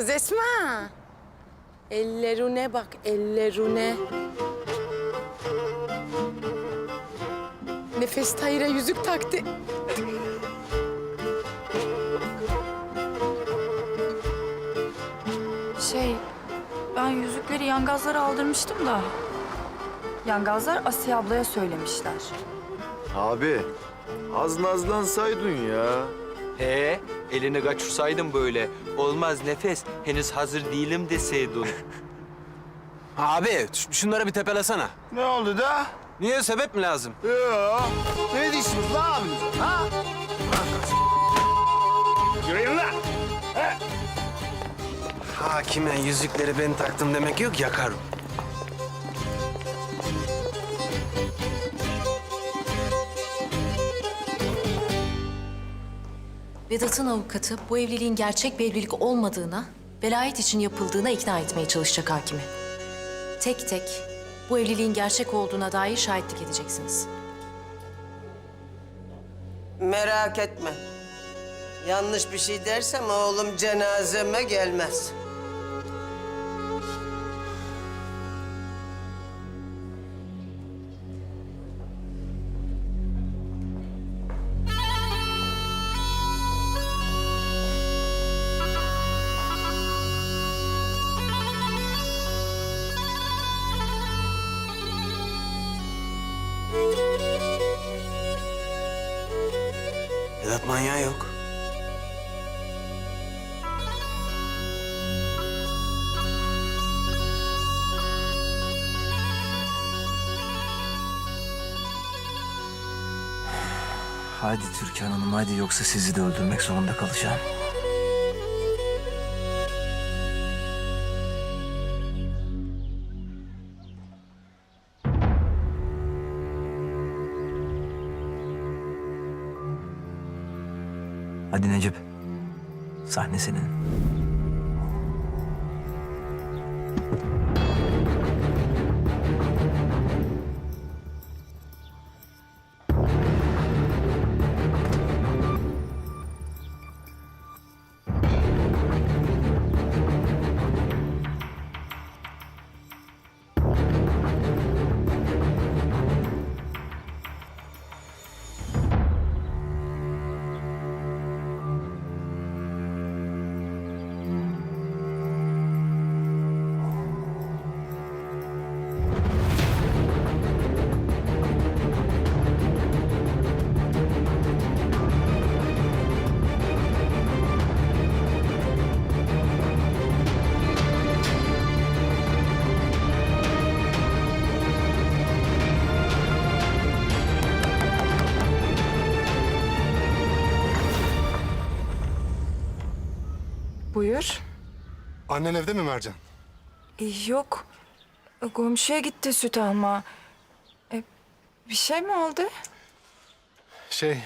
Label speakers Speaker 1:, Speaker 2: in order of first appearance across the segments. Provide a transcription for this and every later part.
Speaker 1: Kız Esma. Ellerine bak, ellerine. Nefes Tahir'e yüzük taktı.
Speaker 2: Şey, ben yüzükleri yangazlara aldırmıştım da. Yangazlar Asiye ablaya söylemişler.
Speaker 3: Abi az nazlansaydın ya.
Speaker 4: He, elini kaçırsaydın böyle. Olmaz nefes, henüz hazır değilim deseydin.
Speaker 5: Abi ş- şunları bir tepelesene.
Speaker 3: Ne oldu da?
Speaker 5: Niye sebep mi lazım?
Speaker 3: Ya ne diyorsunuz lan abiniz? Ha? Yürüyün lan.
Speaker 5: Hakime yüzükleri ben taktım demek yok yakarım.
Speaker 6: Vedat'ın avukatı bu evliliğin gerçek bir evlilik olmadığına, velayet için yapıldığına ikna etmeye çalışacak hakimi. Tek tek bu evliliğin gerçek olduğuna dair şahitlik edeceksiniz.
Speaker 7: Merak etme. Yanlış bir şey dersem oğlum cenazeme gelmez.
Speaker 5: Vedat manyağı yok.
Speaker 8: Hadi Türkan Hanım hadi yoksa sizi de öldürmek zorunda kalacağım. Sahne
Speaker 2: Buyur.
Speaker 9: Annen evde mi Mercan?
Speaker 2: E, yok. E, Komşuya gitti süt alma. E, bir şey mi oldu?
Speaker 9: Şey,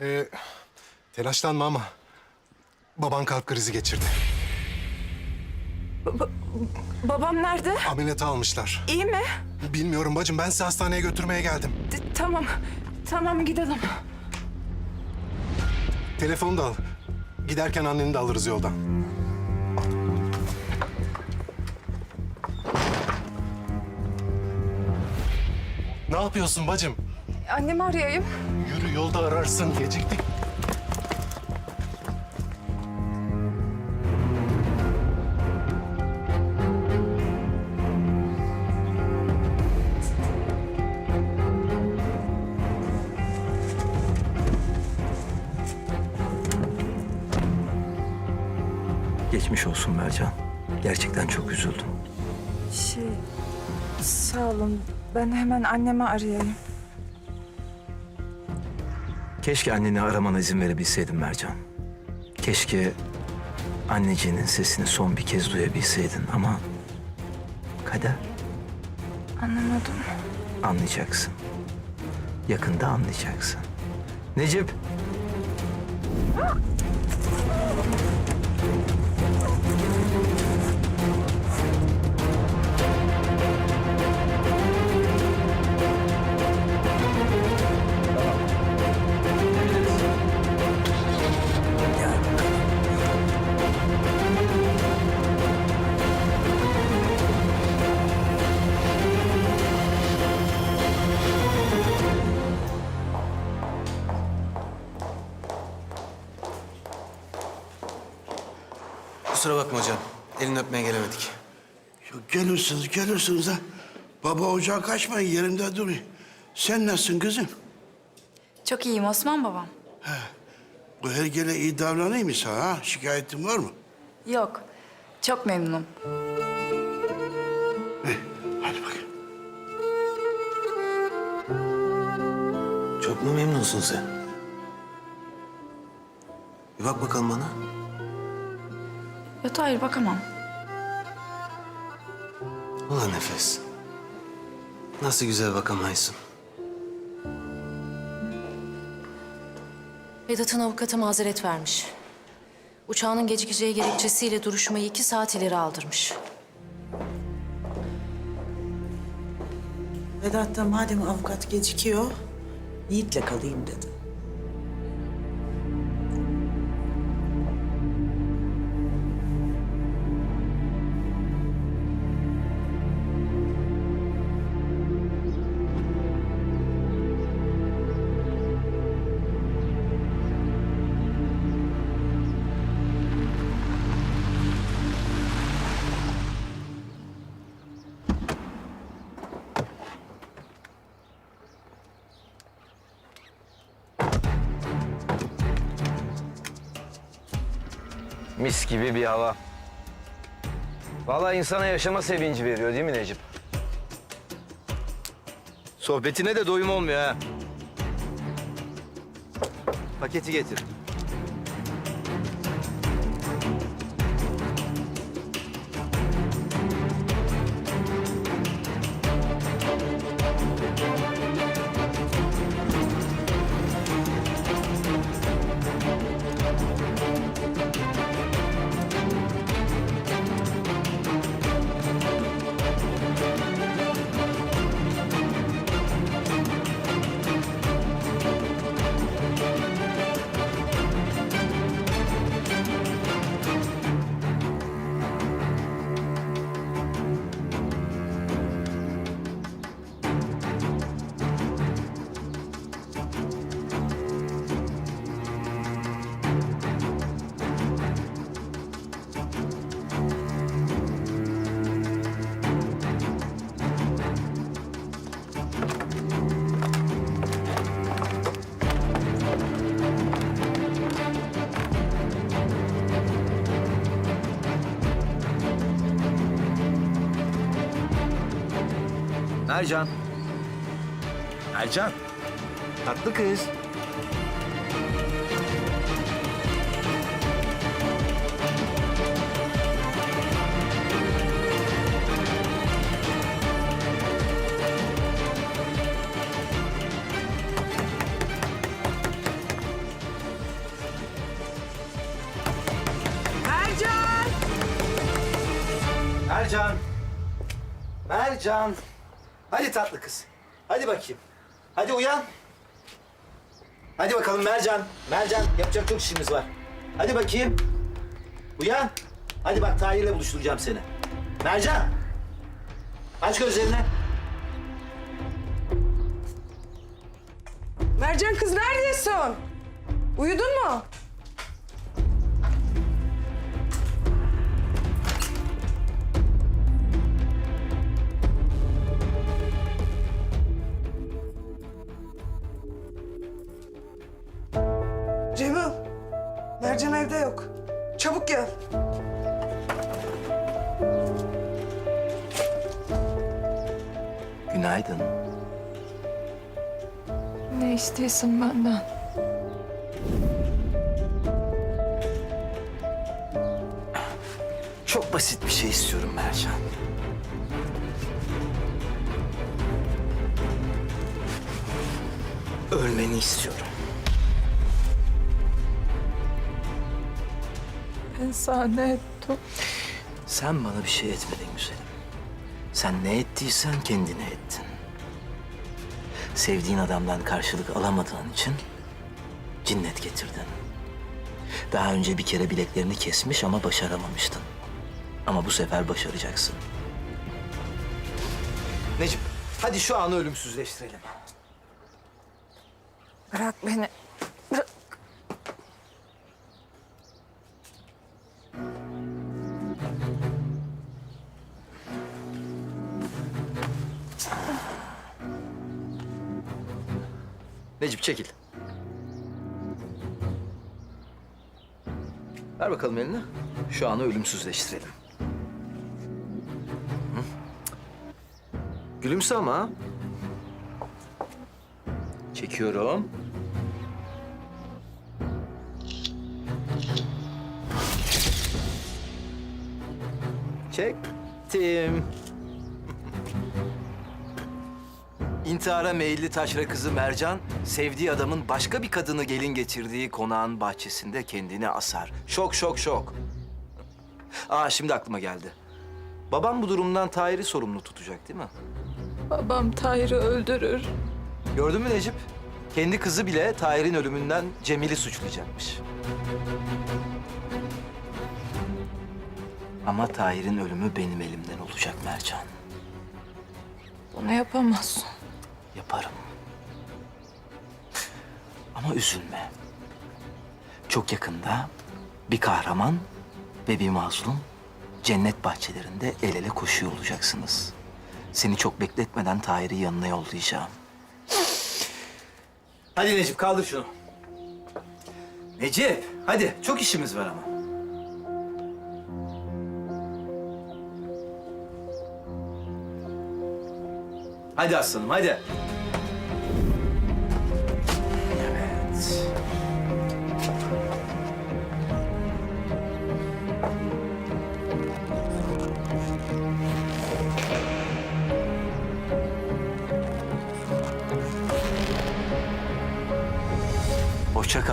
Speaker 9: e, telaşlanma ama baban kalp krizi geçirdi.
Speaker 2: Babam nerede?
Speaker 9: Ameliyata almışlar.
Speaker 2: İyi mi?
Speaker 9: Bilmiyorum bacım, ben sizi hastaneye götürmeye geldim.
Speaker 2: D- tamam. Tamam gidelim.
Speaker 9: Telefonu da al. Giderken anneni de alırız yoldan. Ne yapıyorsun bacım?
Speaker 2: Annemi arayayım.
Speaker 9: Yürü yolda ararsın, geciktik.
Speaker 8: Geçmiş olsun Mercan. Gerçekten çok üzüldüm.
Speaker 2: Şey, sağ olun. Ben hemen annemi arayayım.
Speaker 8: Keşke anneni aramana izin verebilseydim Mercan. Keşke anneciğinin sesini son bir kez duyabilseydin ama kader
Speaker 2: Anlamadım.
Speaker 8: anlayacaksın. Yakında anlayacaksın. Necip.
Speaker 5: Kusura bakma hocam. Elini öpmeye gelemedik.
Speaker 10: Ya gelirsiniz, gelirsiniz ha. Baba ocağa kaçmayın, yerinde durun. Sen nasılsın kızım?
Speaker 2: Çok iyiyim Osman babam.
Speaker 10: Bu her gele iyi davranayım mı sana ha? Şikayetin var mı?
Speaker 2: Yok. Çok memnunum.
Speaker 10: Eh, hadi bakayım.
Speaker 5: Çok mu memnunsun sen? Bir bak bakalım bana.
Speaker 2: Yok hayır bakamam.
Speaker 5: Ulan nefes. Nasıl güzel bakamayısın.
Speaker 6: Vedat'ın avukatı mazeret vermiş. Uçağının gecikeceği gerekçesiyle duruşmayı iki saat ileri aldırmış.
Speaker 11: Vedat da madem avukat gecikiyor, Yiğit'le kalayım dedi.
Speaker 8: Mis gibi bir hava. Vallahi insana yaşama sevinci veriyor değil mi Necip? Sohbetine de doyum olmuyor ha. Paketi getir. Ercan. Ercan. Tatlı kız. Mercan. Mercan. Hadi tatlı kız. Hadi bakayım. Hadi uyan. Hadi bakalım Mercan. Mercan yapacak çok işimiz var. Hadi bakayım. Uyan. Hadi bak Tahir'le buluşturacağım seni. Mercan. Aç gözlerini.
Speaker 1: Mercan kız neredesin? Uyudun mu?
Speaker 2: Ne istiyorsun benden?
Speaker 8: Çok basit bir şey istiyorum Mercan. Ölmeni istiyorum.
Speaker 2: Ben sana ne ettim?
Speaker 8: Sen bana bir şey etmedin güzelim. Sen ne ettiysen kendine ettin. Sevdiğin adamdan karşılık alamadığın için cinnet getirdin. Daha önce bir kere bileklerini kesmiş ama başaramamıştın. Ama bu sefer başaracaksın. Necip, hadi şu anı ölümsüzleştirelim.
Speaker 2: Bırak beni.
Speaker 8: Necip çekil. Ver bakalım elini. Şu anı ölümsüzleştirelim. Hı. Gülümse ama. Çekiyorum. Çektim. İntihara meyilli taşra kızı Mercan, sevdiği adamın başka bir kadını gelin getirdiği konağın bahçesinde kendini asar. Şok, şok, şok. Aa şimdi aklıma geldi. Babam bu durumdan Tahir'i sorumlu tutacak değil mi?
Speaker 2: Babam Tahir'i öldürür.
Speaker 8: Gördün mü Necip? Kendi kızı bile Tahir'in ölümünden Cemil'i suçlayacakmış. Ama Tahir'in ölümü benim elimden olacak Mercan.
Speaker 2: Bunu yapamazsın.
Speaker 8: Yaparım. Ama üzülme. Çok yakında bir kahraman ve bir mazlum cennet bahçelerinde el ele koşuyor olacaksınız. Seni çok bekletmeden Tahir'i yanına yollayacağım. Hadi Necip kaldır şunu. Necip hadi çok işimiz var ama. Hadi aslanım hadi.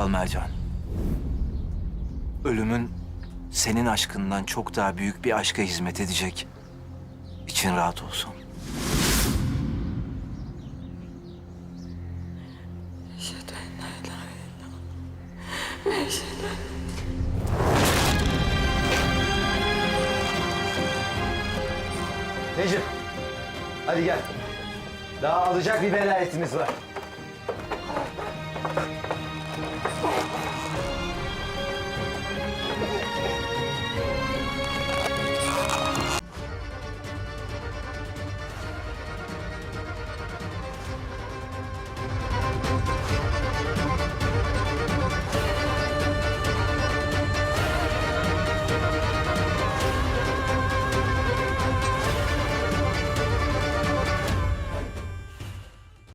Speaker 8: Kal Mercan. Ölümün senin aşkından çok daha büyük bir aşka hizmet edecek. İçin rahat olsun. Necip, hadi gel. Daha alacak bir velayetimiz var.